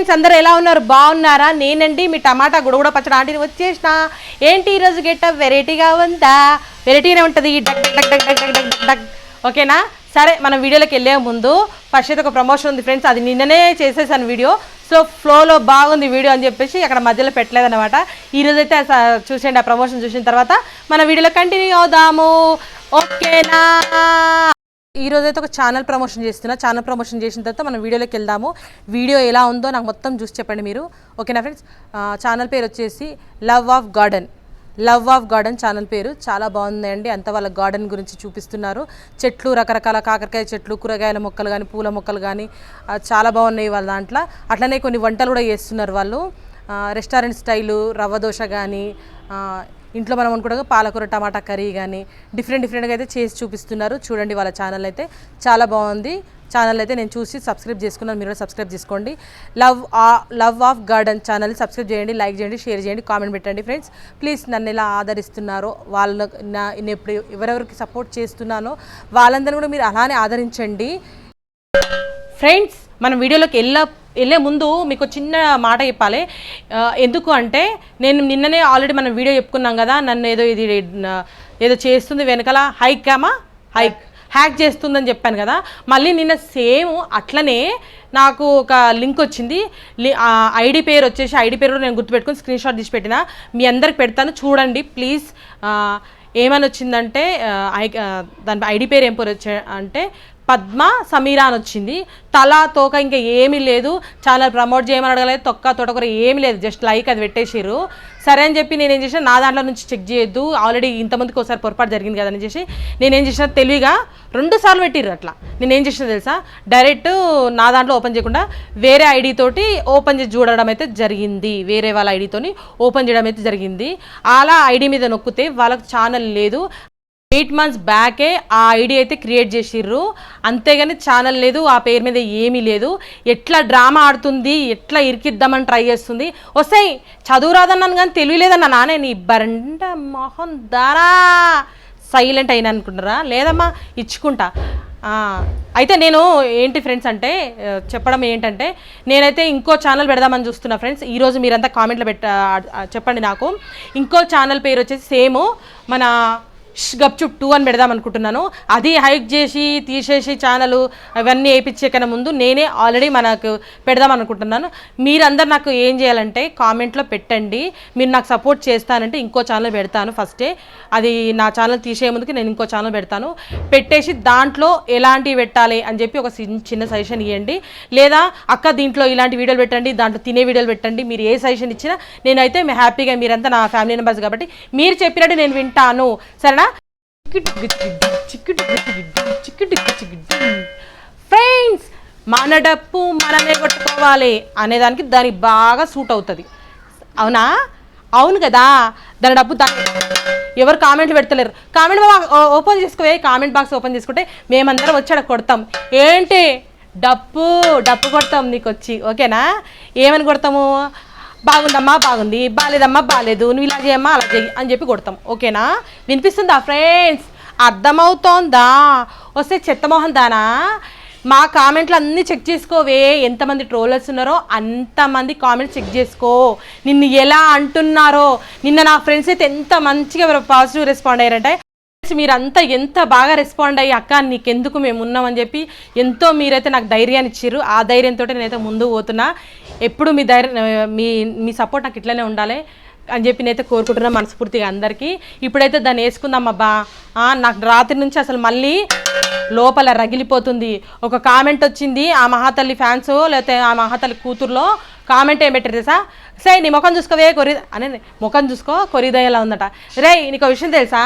Friends అందరు ఎలా ఉన్నారు? బాగున్నారా? నేనండి మీ టమాటా గుడగుడ పచ్చడి ఆంటీని వచ్చేసిన. ఏంటి ఈరోజు గెట్టప్ వెరైటీగా ఉందా? వెరైటీనే ఉంటుంది. డక్ డక్ ఓకేనా? సరే మనం వీడియోలోకి వెళ్ళే ముందు ఫస్ట్ అయితే ఒక ప్రమోషన్ ఉంది ఫ్రెండ్స్. అది నిన్ననే చేసేసాను వీడియో. సో ఫ్లోలో బాగుంది వీడియో అని చెప్పేసి అక్కడ మధ్యలో పెట్టలేదన్నమాట. ఈరోజు అయితే చూసేయండి ఆ ప్రమోషన్ చూసిన తర్వాత. మన వీడియోలో కంటిన్యూ అవుదాము. ఓకేనా? ఈ రోజు అయితే ఒక ఛానల్ ప్రమోషన్ చేస్తున్నా. ఛానల్ ప్రమోషన్ చేసిన తర్వాత మనం వీడియోలోకి వెళ్దాము. వీడియో ఎలా ఉందో నాకు మొత్తం చూసి చెప్పండి మీరు. ఓకేనా ఫ్రెండ్స్? ఛానల్ పేరు వచ్చేసి love of garden. Love of garden channel పేరు చాలా బాగుందండి. అంత వాళ్ళ గార్డెన్ గురించి చూపిస్తున్నారు. చెట్లు రకరకాల కాకరకాయ చెట్లు కూరగాయల మొక్కలు కానీ పూల మొక్కలు కానీ చాలా బాగున్నాయి వాళ్ళ దాంట్లో. అట్లనే కొన్ని వంటలు కూడా చేస్తున్నారు వాళ్ళు. రెస్టారెంట్ స్టైలు రవ్వ దోశ కానీ ఇంట్లో మనం అనుకుంటాం పాలకూర టమాటా కర్రీ కానీ డిఫరెంట్ డిఫరెంట్గా అయితే చేసి చూపిస్తున్నారు. చూడండి వాళ్ళ ఛానల్ అయితే చాలా బాగుంది. ఛానల్ అయితే నేను చూసి సబ్స్క్రైబ్ చేసుకున్నాను. మీరు కూడా సబ్స్క్రైబ్ చేసుకోండి. లవ్ ఆ love of garden channel subscribe చేయండి లైక్ చేయండి షేర్ చేయండి కామెంట్ పెట్టండి ఫ్రెండ్స్ ప్లీజ్ నన్ను ఎలా ఆదరిస్తున్నారో వాళ్ళ నా నేను ఎప్పుడు ఎవరెవరికి సపోర్ట్ చేస్తున్నానో వాళ్ళందరూ కూడా మీరు అలానే ఆదరించండి. ఫ్రెండ్స్ మనం వీడియోలోకి వెళ్ళా వెళ్ళే ముందు మీకు చిన్న మాట చెప్పాలి. ఎందుకు అంటే నేను నిన్ననే ఆల్రెడీ మనం వీడియో చెప్పుకున్నాం కదా నన్ను ఏదో ఇది ఏదో చేస్తుంది వెనకాల హైక్ కామా హైక్ హ్యాక్ చేస్తుందని చెప్పాను కదా. మళ్ళీ నిన్న సేమ్ అట్లనే నాకు ఒక లింక్ వచ్చింది. ఐడి పేరు వచ్చేసి ఐడి పేరు నేను గుర్తుపెట్టుకుని స్క్రీన్ షాట్ తీసి పెట్టిన. మీ అందరికి పెడతాను చూడండి ప్లీజ్ ఏమని వచ్చిందంటే దాని ఐడి పేరు ఏం పేరు వచ్చా అంటే పద్మ సమీరా అని వచ్చింది. తల తోక ఇంకా ఏమీ లేదు. చాలా ప్రమోట్ చేయమని అడగలేదు. తొక్క తోటకూర ఏమీ లేదు. జస్ట్ లైక్ అది పెట్టేసిర్రు. సరే అని చెప్పి నేనేం చేసిన నా దాంట్లో నుంచి చెక్ చేయొద్దు. ఆల్రెడీ ఇంతమందికి ఒకసారి పొరపాటు జరిగింది కదా అని చేసి నేనేం చేసిన తెలివిగా రెండు సార్లు పెట్టిర్రు అట్లా. నేనేం చేసిన తెలుసా? డైరెక్ట్ నా దాంట్లో ఓపెన్ చేయకుండా వేరే ఐడి తోటి ఓపెన్ చేసి చూడడం అయితే జరిగింది. వేరే వాళ్ళ ఐడితోని ఓపెన్ చేయడం అయితే జరిగింది. అలా ఐడి మీద నొక్కితే వాళ్ళకి ఛానల్ లేదు. ఎయిట్ మంత్స్ బ్యాకే ఆ ఐడియా అయితే క్రియేట్ చేసిర్రు. అంతేగాని ఛానల్ లేదు ఆ పేరు మీద ఏమీ లేదు. ఎట్లా డ్రామా ఆడుతుంది ఎట్లా ఇరికిద్దామని ట్రై చేస్తుంది. వస్తాయి చదువురాదన్నాను కానీ తెలియలేదన్న నానే నీ బండ మొహం దారా. సైలెంట్ అయినా అనుకుంటారా లేదమ్మా ఇచ్చుకుంటా. అయితే నేను ఏంటి ఫ్రెండ్స్ అంటే చెప్పడం ఏంటంటే నేనైతే ఇంకో ఛానల్ పెడదామని చూస్తున్నా ఫ్రెండ్స్. ఈరోజు మీరంతా కామెంట్లో పెట్ట చెప్పండి నాకు. ఇంకో ఛానల్ పేరు వచ్చేసి సేమ్. మన గప్చుప్ టూ అని పెడదాం అనుకుంటున్నాను. అది హైక్ చేసి తీసేసి ఛానల్ అవన్నీ వేయించే కన్నా ముందు నేనే ఆల్రెడీ మనకు పెడదాం అనుకుంటున్నాను. మీరందరు నాకు ఏం చేయాలంటే కామెంట్లో పెట్టండి. మీరు నాకు సపోర్ట్ చేస్తానంటే ఇంకో ఛానల్ పెడతాను ఫస్టే. అది నా ఛానల్ తీసే ముందుకి నేను ఇంకో ఛానల్ పెడతాను. పెట్టేసి దాంట్లో ఎలాంటివి పెట్టాలి అని చెప్పి ఒక చిన్న- చిన్న సజెషన్ ఇవ్వండి లేదా అక్క దీంట్లో ఇలాంటి వీడియోలు పెట్టండి దాంట్లో తినే వీడియోలు పెట్టండి. మీరు ఏ సజెషన్ ఇచ్చినా నేనైతే హ్యాపీగా మీరంతా నా ఫ్యామిలీ మెంబర్స్ కాబట్టి మీరు చెప్పినట్టు నేను వింటాను. సరేనా? ఫ్రెండ్స్ మన డప్పు మనమే కొట్టుకోవాలి అనేదానికి దానికి బాగా సూట్ అవుతుంది. అవునా? అవును కదా? దాని డబ్బు దాని ఎవరు కామెంట్లు పెడతలేరు. కామెంట్ ఓపెన్ చేసుకోవే కామెంట్ బాక్స్ ఓపెన్ చేసుకుంటే మేమందరం వచ్చి అక్కడ కొడతాం. ఏంటి? డప్పు డప్పు కొడతాం నీకు వచ్చి ఓకేనా? ఏమని కొడతాము? బాగుందమ్మా బాగుంది. బాలేదమ్మా బాగలేదు నువ్వు ఇలా చేయమ్మా అలా చేయి అని చెప్పి కొడతాం. ఓకేనా? వినిపిస్తుందా ఫ్రెండ్స్? అర్థమవుతోందా? వస్తే చెత్తమోహన్ దానా? మా కామెంట్లు అన్నీ చెక్ చేసుకోవే. ఎంతమంది ట్రోలర్స్ ఉన్నారో అంతమంది కామెంట్స్ చెక్ చేసుకో. నిన్ను ఎలా అంటున్నారో. నిన్న నా ఫ్రెండ్స్ అయితే ఎంత మంచిగా పాజిటివ్ రెస్పాండ్ అయ్యారంటే మీరంతా ఎంత బాగా రెస్పాండ్ అయ్యి అక్క నీకెందుకు మేము ఉన్నామని చెప్పి ఎంతో మీరైతే నాకు ధైర్యాన్ని ఇచ్చారు ఆ ధైర్యంతో నేనైతే ముందు పోతున్నా. ఎప్పుడు మీ ధైర్యం మీ మీ సపోర్ట్ నాకు ఇట్లనే ఉండాలి అని చెప్పి నేనైతే కోరుకుంటున్నా మనస్ఫూర్తిగా అందరికీ. ఇప్పుడైతే దాన్ని వేసుకుందాం అబ్బా. నాకు రాత్రి నుంచి అసలు మళ్ళీ లోపల రగిలిపోతుంది. ఒక కామెంట్ వచ్చింది ఆ మహాతల్లి ఫ్యాన్స్ లేకపోతే ఆ మహాతల్లి కూతురులో. కామెంట్ ఏం పెట్టారు తెలుసా? సరే నీ ముఖం చూసుకోవే కొరి అని ముఖం చూసుకో కొరిదయ్యేలా ఉందట. రే నీకు విషయం తెలుసా?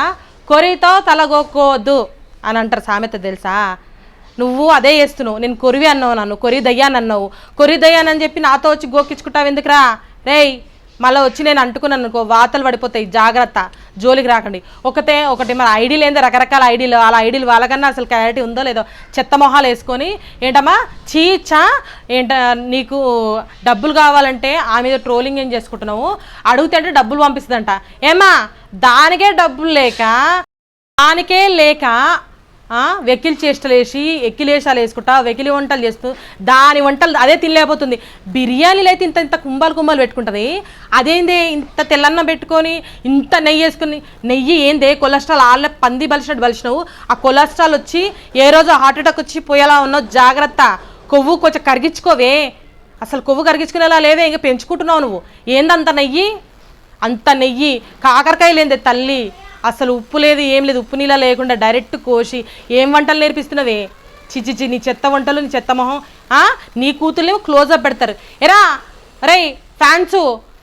కొరితో తలగొక్కోవద్దు అని అంటారు సామెత తెలుసా? నువ్వు అదే చేస్తున్నావు. నేను కొరివి అన్నావు నన్ను కొరి దయ్యానన్నావు కొరి దయ్యానని చెప్పి నాతో వచ్చి గోకించుకుంటావు ఎందుకురా? రేయ్ మళ్ళీ వచ్చి నేను అంటుకున్నాను అనుకో వాతలు పడిపోతాయి. జాగ్రత్త జోలికి రాకండి. ఒకటే ఒకటి మన ఐడీలు ఏందో? రకరకాల ఐడీలు. అలా ఐడీలు వాళ్ళకన్నా అసలు క్లారిటీ ఉందో లేదో చెత్త మొహాలు వేసుకొని ఏంటమ్మా చీచా ఏంట నీకు డబ్బులు కావాలంటే ఆ మీద ట్రోలింగ్ ఏం చేసుకుంటున్నావు? అడిగితే అంటే డబ్బులు పంపిస్తుందంట. ఏమా దానికే డబ్బులు లేక దానికే లేక వెకిలి చేష్టలు వేసి ఎక్కిలేసాలు వేసుకుంటా వెకిలి వంటలు చేస్తూ దాని వంటలు అదే తినలేకపోతుంది. బిర్యానీలు అయితే ఇంత ఇంత కుంభాలు కుంభాలు పెట్టుకుంటుంది. అదేందే ఇంత తెల్లన్నం పెట్టుకొని ఇంత నెయ్యి వేసుకుని నెయ్యి ఏందే కొలెస్ట్రాల్ ఆళ్ళ పంది బలిసినట్టు బలిసినావు. ఆ కొలెస్ట్రాల్ వచ్చి ఏ రోజు హార్ట్ అటాక్ వచ్చి పోయేలా ఉన్నావు? జాగ్రత్త. కొవ్వు కొంచెం కరిగించుకోవే. అసలు కొవ్వు కరిగించుకునేలా లేదే ఇంకా పెంచుకుంటున్నావు నువ్వు. ఏందంత నెయ్యి? అంత నెయ్యి. కాకరకాయ లేదే తల్లి. అసలు ఉప్పు లేదు ఏం లేదు. ఉప్పు నీళ్ళ లేకుండా డైరెక్ట్ కోసి ఏం వంటలు నేర్పిస్తున్నవే? చిచిచి నీ చెత్త వంటలు నీ చెత్త మొహం. నీ కూతుర్లేమో క్లోజప్ పెడతారు. ఎరా రే ఫ్యాన్స్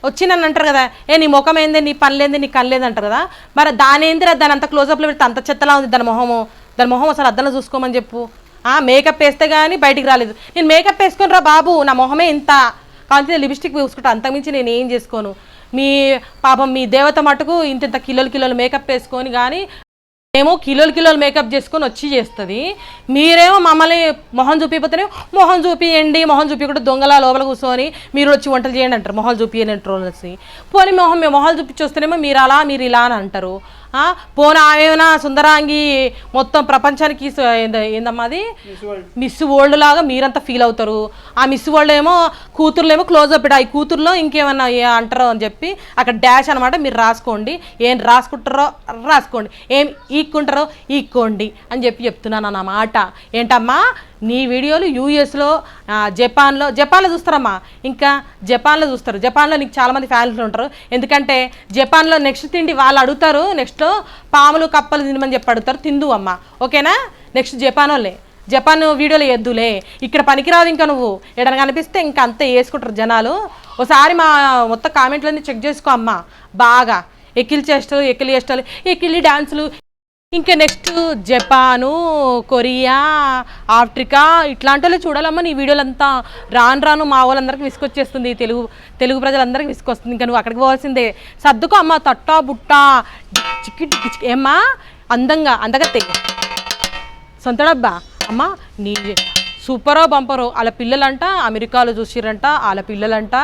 వచ్చినని అంటారు కదా. ఏ నీ ముఖం ఏంది నీ పని నీ కళ్ళు లేదు అంటారు కదా. మరి దాని ఏందిరా దాని అంత క్లోజప్లో పెడితే అంత చెత్తలా ఉంది దాని మొహము? దాని మొహం అసలు అద్దంలో చూసుకోమని చెప్పు. మేకప్ వేస్తే కానీ బయటికి రాలేదు. నేను మేకప్ వేసుకుని రా బాబు నా మొహమే ఇంత. కాంతి లిప్స్టిక్ పూసుకుంటా. అంతకుమించి నేను ఏం చేసుకోను. మీ పాపం మీ దేవత మటుకు ఇంత ఇంత కిలోలు కిలోలు మేకప్ వేసుకొని కానీ ఏమో కిలోలు కిలోలు మేకప్ చేసుకొని వచ్చి చేస్తుంది. మీరేమో మమ్మల్ని మొహం చూపిపోతేనే మొహం చూపియండి మొహం చూపించకుండా దొంగల లోపల కూర్చొని మీరు వచ్చి వంటలు చేయండి అంటారు మొహాలు చూపియని ట్రోల్స్ని పోనీ మొహం మేము మొహాలు చూపించి వస్తేనేమో మీరు అలా మీరు ఇలా అని అంటారు. పోనీ ఆమెనా సుందరాంగి మొత్తం ప్రపంచానికి ఏందమ్మా అది? మిస్ వరల్డ్ లాగా మీరంతా ఫీల్ అవుతారు. ఆ మిస్ వరల్డ్ ఏమో కూతుర్లు ఏమో క్లోజ్ అప్ ఈ కూతుర్లో ఇంకేమన్నా అంటారో అని చెప్పి అక్కడ డాష్ అనమాట మీరు రాసుకోండి. ఏం రాసుకుంటారో రాసుకోండి. ఏం ఈక్కుంటారో ఈక్కోండి అని చెప్పి చెప్తున్నాను అన్నమాట ఏంటమ్మా? నీ వీడియోలు యూఎస్లో జపాన్లో జపాన్లో చూస్తారమ్మా. ఇంకా జపాన్లో చూస్తారు. జపాన్లో నీకు చాలామంది ఫ్యాన్స్ ఉంటారు. ఎందుకంటే జపాన్లో నెక్స్ట్ తిండి వాళ్ళు అడుగుతారు. నెక్స్ట్ పాములు కప్పలు తినమని చెప్పి అడుగుతారు. తిందు అమ్మ. ఓకేనా? నెక్స్ట్ జపాన్ వాళ్ళే. జపాన్ వీడియోలు ఎద్దులే ఇక్కడ పనికిరాదు ఇంకా నువ్వు. ఎడన కనిపిస్తే ఇంకా అంతే వేసుకుంటారు జనాలు. ఒకసారి మా మొత్తం కామెంట్లన్నీ చెక్ చేసుకో అమ్మ. బాగా. ఎక్కిలి చేష్టలు ఎక్కిలి చేష్టలు ఎక్కిలి డాన్సులు ఇంకా నెక్స్ట్ జపాను కొరియా ఆఫ్రికా ఇట్లాంటి వాళ్ళు చూడాలమ్మా నీ వీడియోలంతా రాను రాను మా వాళ్ళందరికీ విసుకొచ్చేస్తుంది తెలుగు తెలుగు ప్రజలందరికీ విసుకొస్తుంది ఇంకా నువ్వు అక్కడికి పోవాల్సిందే. సర్దుకో అమ్మ తట్టా బుట్టా చిక్కి టిక్కి చిక్కి ఏమ్మా అందంగా అందగత్తే. సొంత డబ్బా అమ్మ నీ సూపరో పంపరో వాళ్ళ పిల్లలంట అమెరికాలో చూసిరంట వాళ్ళ పిల్లలంట.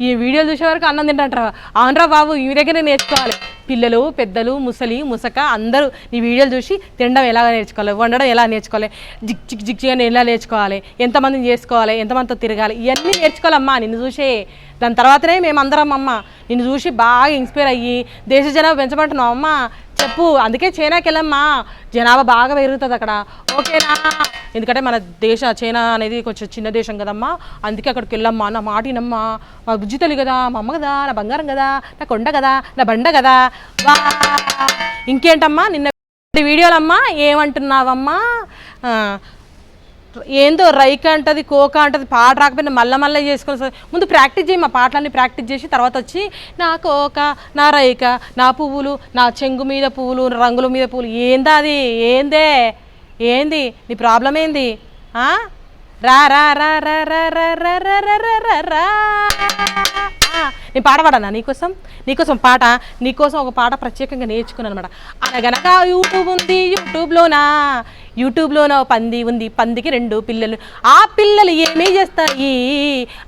ఈ వీడియోలు చూసే వరకు అన్నం తింటారా ఆంధ్రా బాబు ఈ దగ్గర నేర్చుకోవాలి. పిల్లలు పెద్దలు ముసలి ముసక అందరూ నీ వీడియోలు చూసి తినడం ఎలా నేర్చుకోవాలి? వండడం ఎలా నేర్చుకోవాలి? జిక్ జిక్ జిక్ జిక్ ఎలా నేర్చుకోవాలి? ఎంతమందిని చేసుకోవాలి? ఎంతమందితో తిరగాలి? ఇవన్నీ నేర్చుకోవాలమ్మా నిన్ను చూసే. దాని తర్వాతనే మేము అందరం అమ్మ. నిన్ను చూసి బాగా ఇన్స్పైర్ అయ్యి దేశ జనాభా పెంచబడుతున్నాం అమ్మ చెప్పు అందుకే చైనాకి వెళ్ళమ్మా జనాభా బాగా పెరుగుతుంది అక్కడ. ఓకేనా? ఎందుకంటే మన దేశ చైనా అనేది కొంచెం చిన్న దేశం కదమ్మా. అందుకే అక్కడికి వెళ్ళమ్మా. నా మాటినమ్మా మా బుజ్జి తల్లి కదా మా అమ్మ కదా నా బంగారం కదా నా కొండ కదా నా బండ కదా. ఇంకేంటమ్మా? నిన్న వీడియోలమ్మా ఏమంటున్నావమ్మా? ఏందో రైక అంటది కోక అంటది పాట రాకపోయినా మళ్ళీ మళ్ళీ చేసుకొని ముందు ప్రాక్టీస్ చేయి మా పాటలన్నీ ప్రాక్టీస్ చేసి తర్వాత వచ్చి నా కోక నా రైక నా పువ్వులు నా చెంగు మీద పువ్వులు రంగుల మీద పువ్వులు ఏందా అది ఏందే ఏంది నీ ప్రాబ్లం ఏంది ఆ? రా రా రా రా రా రా రా రా రా రా రా రా. నేను పాట నీకోసం నీకోసం పాట నీకోసం ఒక పాట ప్రత్యేకంగా నేర్చుకున్నాను అనమాట అనగనగా యూట్యూబ్ ఉంది యూట్యూబ్లోనా యూట్యూబ్లోన పంది ఉంది పందికి రెండు పిల్లలు. ఆ పిల్లలు ఏమీ చేస్తాయి?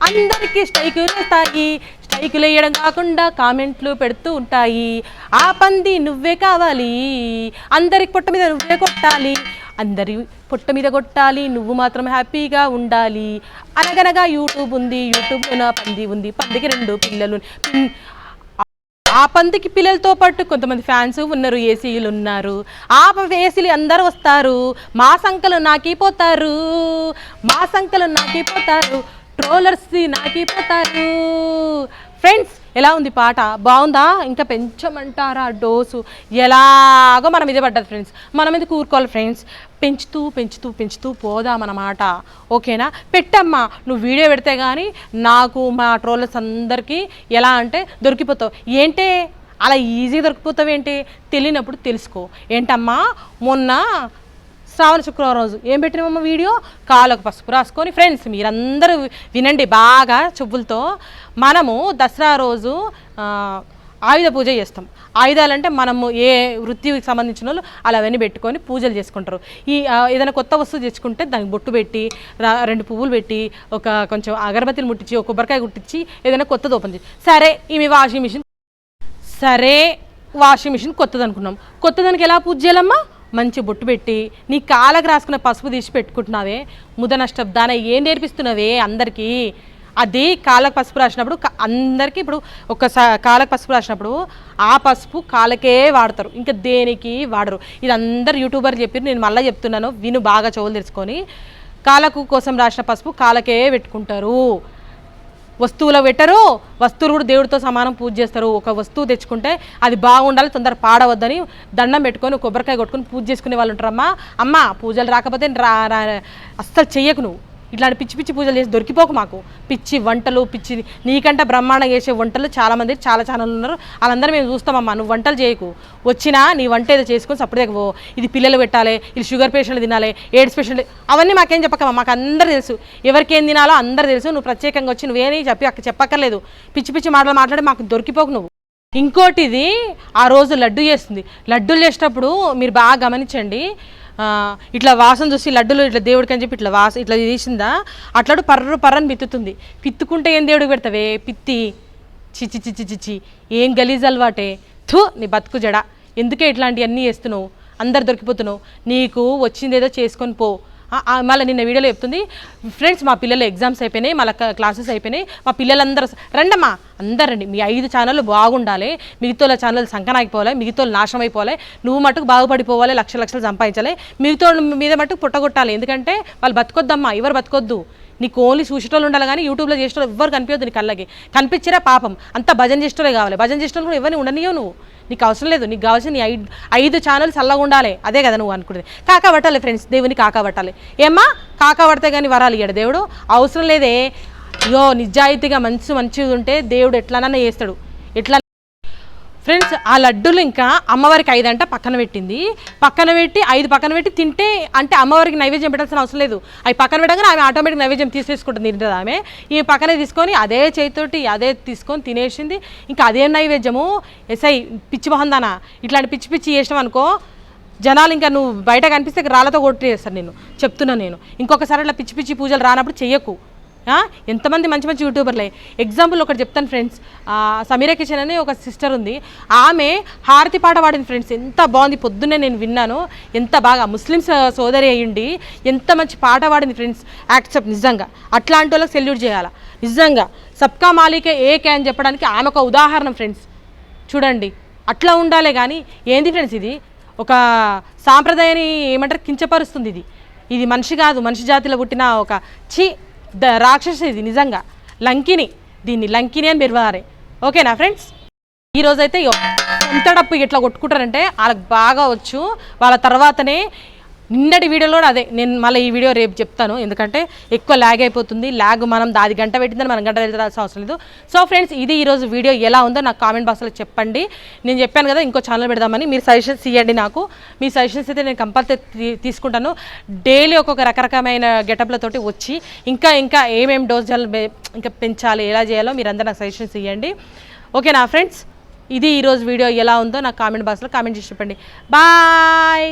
అందరికీ స్ట్రైకులు వేస్తాయి. స్ట్రైకులు వేయడం కాకుండా కామెంట్లు పెడుతూ ఉంటాయి. ఆ పంది నువ్వే కావాలి. అందరికి పొట్ట మీద నువ్వే కొట్టాలి. అందరి పొట్ట మీద కొట్టాలి నువ్వు మాత్రం హ్యాపీగా ఉండాలి. అనగనగా యూట్యూబ్ ఉంది యూట్యూబ్లో నా పంది ఉంది పందికి రెండు పిల్లలు ఆ పందికి పిల్లలతో పాటు కొంతమంది ఫ్యాన్స్ ఉన్నారు ఏసీలు ఉన్నారు. ఆ ఏసీలు అందరూ వస్తారు. మా సంకలు నాకిపోతారు. మా సంకలు నాకిపోతారు. ట్రోలర్స్ నాకిపోతారు. ఫ్రెండ్స్ ఎలా ఉంది పాట? బాగుందా? ఇంకా పెంచమంటారా డోసు? ఎలాగో మన మీద పడ్డది ఫ్రెండ్స్. మన మీద కూరుకోవాలి ఫ్రెండ్స్. పెంచుతూ పెంచుతూ పెంచుతూ పోదామన్నమాట. ఓకేనా? పెట్టమ్మా నువ్వు వీడియో పెడితే కానీ నాకు మా ట్రోలర్స్ అందరికీ ఎలా అంటే దొరికిపోతావు. ఏంటే? అలా ఈజీగా దొరికిపోతావు ఏంటి తెలియనప్పుడు తెలుసుకో. ఏంటమ్మా? మొన్న శ్రావణ శుక్రవారం రోజు ఏం పెట్టినామమ్మ వీడియో? కాళ్ళకు పసుపు రాసుకొని ఫ్రెండ్స్ మీరందరూ వినండి బాగా చెప్పులతో మనము దసరా రోజు ఆయుధ పూజ చేస్తాం. ఆయుధాలంటే మనము ఏ వృత్తికి సంబంధించిన వాళ్ళు అలా అవన్నీ పెట్టుకొని పూజలు చేసుకుంటారు. ఈ ఏదైనా కొత్త వస్తువు తెచ్చుకుంటే దానికి బొట్టు పెట్టి రెండు పువ్వులు పెట్టి ఒక కొంచెం అగరబత్తిని ముట్టించి ఒక కొబ్బరికాయ కుట్టించి ఏదైనా కొత్తది ఓపెన్ చేసి సరే ఇవి వాషింగ్ మిషన్ సరే వాషింగ్ మిషన్ కొత్తది అనుకున్నాం. కొత్తదానికి ఎలా పూజ చేయాలమ్మా? మంచి బొట్టు పెట్టి నీ కాళ్ళకు రాసుకున్న పసుపు తీసి పెట్టుకుంటున్నావే. ముద నష్టం దాని ఏం నేర్పిస్తున్నావే అందరికీ? అది కాళ్ళకు పసుపు రాసినప్పుడు అందరికీ ఇప్పుడు ఒక కాళ్ళకు పసుపు రాసినప్పుడు ఆ పసుపు కాళ్ళకే వాడతారు. ఇంకా దేనికి వాడరు. ఇది అందరు యూట్యూబర్ చెప్పి నేను మళ్ళీ చెప్తున్నాను విను బాగా చెవులు తెలుసుకొని కాళ్ళకు కోసం రాసిన పసుపు కాళ్ళకే పెట్టుకుంటారు. వస్తువులో పెట్టరు వస్తువులు కూడా దేవుడితో సమానం పూజ చేస్తారు. ఒక వస్తువు తెచ్చుకుంటే అది బాగుండాలి తొందర పాడవద్దని దండం పెట్టుకొని కొబ్బరికాయ కొట్టుకొని పూజ చేసుకునే వాళ్ళు ఉంటారమ్మా. అమ్మ పూజలు రాకపోతే రా రా అస్సలు చెయ్యకు నువ్వు. ఇట్లాంటి పిచ్చి పిచ్చి పూజలు చేసి దొరికిపోకు మాకు. పిచ్చి వంటలు పిచ్చి నీకంటే బ్రహ్మాండంగా చేసే వంటలు చాలామంది చాలా ఛానల్ ఉన్నారు. వాళ్ళందరూ మేము చూస్తామమ్మా నువ్వు వంటలు చేయకు. వచ్చినా నీ వంట ఏదో చేసుకొని సపరేట్గా పో. ఇది పిల్లలు పెట్టాలి ఇది షుగర్ పేషెంట్లు తినాలి ఎయిడ్స్ పేషెంట్ అవన్నీ మాకేం చెప్పకమ్మా మాకు అందరూ తెలుసు. ఎవరికి ఏం తినాలో అందరూ తెలుసు. నువ్వు ప్రత్యేకంగా వచ్చి నువ్వేని చెప్పి అక్క చెప్పక్కర్లేదు. పిచ్చి పిచ్చి మాటలు మాట్లాడి మాకు దొరికిపోకు నువ్వు. ఇంకోటి ఇది ఆ రోజు లడ్డు చేస్తుంది. లడ్డూలు చేసేటప్పుడు మీరు బాగా గమనించండి. ఇట్లా వాసన చూసి లడ్డులు ఇట్లా దేవుడికి అని చెప్పి ఇట్లా వాస ఇట్లా తీసిందా? అట్లాడు పర్రు పర్రని పిత్తుతుంది. పిత్తుకుంటే ఏం దేవుడికి పెడతావే? పిత్తి. చిచి చిచి చిచి ఏం గలీజ్ అలవాటే? థూ నీ బతుకు జడ. ఎందుకే ఇట్లాంటివన్నీ చేస్తున్నావు? అందరు దొరికిపోతున్నావు. నీకు వచ్చిందేదో చేసుకొని పో. మళ్ళీ నిన్న వీడియోలో చెప్తుంది ఫ్రెండ్స్ మా పిల్లలు ఎగ్జామ్స్ అయిపోయినాయి మళ్ళీ క్లాసెస్ అయిపోయినాయి. మా పిల్లలందరూ రండమ్మా అందరు రండి మీ ఐదు ఛానళ్ళు బాగుండాలి. మిగతా ఛానల్ సంకనాగిపోవాలి మిగతా నాశనం అయిపోవాలి. నువ్వు మటుకు బాగుపడిపోవాలి లక్ష లక్షలు సంపాదించాలి. మిగతా మీద మటుకు పుట్టగొట్టాలి. ఎందుకంటే వాళ్ళు బతకొద్దమ్మా ఎవరు బతకొద్దు. నీకు ఓన్లీ చూసేటోళ్ళు ఉండాలి కానీ యూట్యూబ్లో చేసేటోళ్ళు ఎవ్వరు కనిపించదు నీ కళ్ళకి. కనిపించరా పాపం. అంతా భజన చేసేటోళ్ళే కావాలి. భజన చేసేటోళ్ళు కూడా ఎవరిని ఉండనియో నువ్వు. నీకు అవసరం లేదు. నీకు కావాల్సిన నీ ఐదు ఐదు ఛానల్స్ చల్లగా ఉండాలి. అదే కదా నువ్వు అనుకునేది కాకబట్టాలి ఫ్రెండ్స్ దేవుని కాకబట్టాలి ఏమ్మా? కాకా పడితే కానీ వరాలు ఇయ్యాడు దేవుడు. అవసరం లేదే. యో నిజాయితీగా మంచి మంచిగా ఉంటే దేవుడు ఎట్లానన్నా చేస్తాడు? ఎట్లా ఫ్రెండ్స్ ఆ లడ్డూలు ఇంకా అమ్మవారికి ఐదు అంట పక్కన పెట్టింది. పక్కన పెట్టి ఐదు పక్కన పెట్టి తింటే అంటే అమ్మవారికి నైవేద్యం పెట్టాల్సిన అవసరం లేదు. అవి పక్కన పెట్టగానే ఆమె ఆటోమేటిక్ నైవేద్యం తీసేసుకుంటుంది తింటుంది ఆమె. ఈ పక్కనే తీసుకొని అదే చేతితోటి అదే తీసుకొని తినేసింది. ఇంకా అదే నైవేద్యము. ఎస్ఐ పిచ్చి మొహందానా ఇట్లాంటి పిచ్చి పిచ్చి చేసినాం అనుకో జనాలు ఇంకా నువ్వు బయట కనిపిస్తే రాళ్ళతో కొట్టేస్తాను నేను చెప్తున్నాను నేను. ఇంకొకసారి అట్లా పిచ్చి పిచ్చి పూజలు రానప్పుడు చెయ్యకు. ఎంతమంది మంచి మంచి యూట్యూబర్లే. ఎగ్జాంపుల్ ఒకటి చెప్తాను ఫ్రెండ్స్ సమీరా కిషన్ అని ఒక సిస్టర్ ఉంది. ఆమె హారతి పాట పాడింది ఫ్రెండ్స్ ఎంత బాగుంది. పొద్దున్నే నేను విన్నాను. ఎంత బాగా. ముస్లింస్ సోదరి అయ్యుండి ఎంత మంచి పాట పాడింది ఫ్రెండ్స్ యాక్సెప్ట్ నిజంగా. అట్లాంటి వాళ్ళకి సెల్యూట్ చేయాలా. నిజంగా. సబ్కా మాలికే ఏకే అని చెప్పడానికి ఆమె ఒక ఉదాహరణ ఫ్రెండ్స్ చూడండి. అట్లా ఉండాలే కానీ ఏంది ఫ్రెండ్స్ ఇది? ఒక సాంప్రదాయాన్ని ఏమంటారు? కించపరుస్తుంది ఇది. ఇది మనిషి కాదు. మనిషి జాతిలో పుట్టిన ఒక చి ద రాక్షసి ఇది నిజంగా. లంకిని దీన్ని లంకిని అని పిలవాలి ఓకేనా ఫ్రెండ్స్? ఈ రోజైతే సొంత డప్పు ఇట్లా కొట్టుకుంటారంటే వాళ్ళకి బాగా వచ్చు. వాళ్ళ తర్వాతనే నిన్నటి వీడియోలో కూడా అదే. నేను మళ్ళీ ఈ వీడియో రేపు చెప్తాను. ఎందుకంటే ఎక్కువ ల్యాగ్ అయిపోతుంది. ల్యాగ్ మనం దాది గంట పెట్టిందని మనం గంట పెట్టాల్సిన అవసరం లేదు. సో ఫ్రెండ్స్ ఇది ఈరోజు వీడియో ఎలా ఉందో నాకు కామెంట్ బాక్స్లో చెప్పండి. నేను చెప్పాను కదా ఇంకో ఛానల్ పెడదామని. మీరు సజెషన్స్ ఇవ్వండి నాకు. మీ సజెషన్స్ అయితే నేను కంపల్సరీ తీసుకుంటాను. డైలీ ఒక్కొక్క రకరకమైన గెటప్లతోటి వచ్చి ఇంకా ఇంకా ఏమేమి డోస్ ఇంకా పెంచాలి ఎలా చేయాలో మీరు నాకు సజెషన్స్ ఇవ్వండి ఓకేనా ఫ్రెండ్స్ ఇది ఈరోజు వీడియో ఎలా ఉందో నాకు కామెంట్ బాక్స్లో కామెంట్ చేసి చెప్పండి. బాయ్